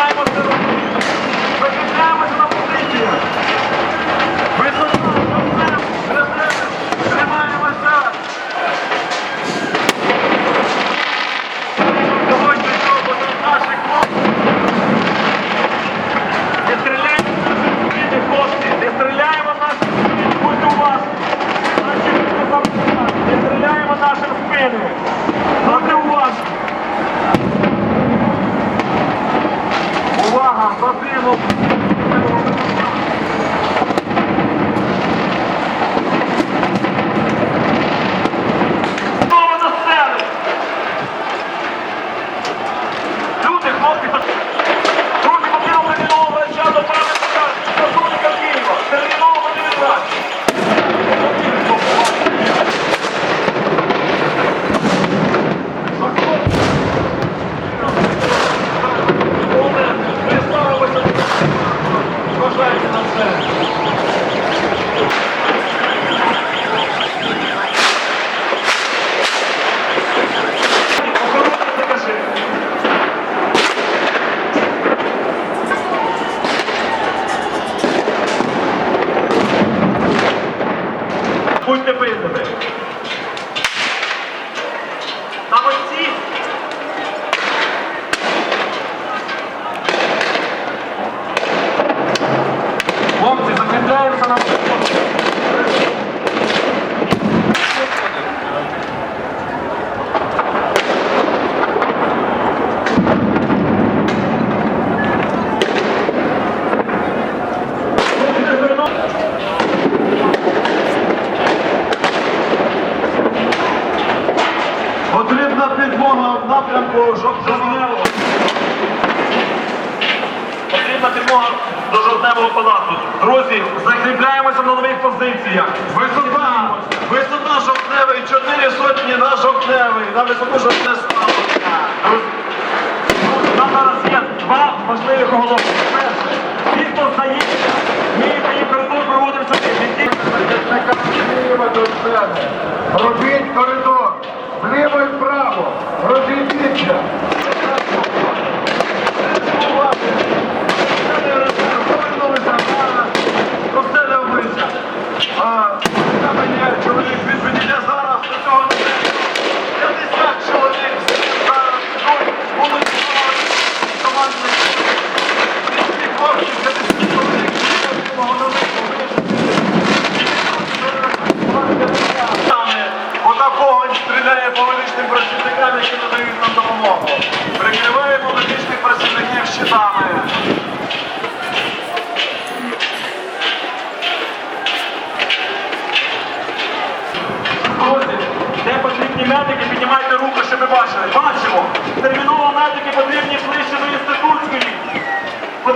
Тримаємо все руки. Закріпляємося на резерв. Тримаємося. Сьогодні наших хлопців. Не стріляємо в наші стріляємо наші уважні. Наші люди. Не стріляємо в наші primo. Будьте пильними. Там ось ці. Хлопці, закріпляємося на підмога в напрямку жовтневого. Потрібна підмога до жовтневого палацу. Друзі, закріпляємося на нових позиціях. Висота, висота жовтневий, чотири сотні на жовтневий, на висоту жовтне стало. У зараз є два важливих оголошення. Перше, ті, хто здається, ми її коридор проводимо сцени. Робіть коридор. Orada 50 bin lira. Yeah.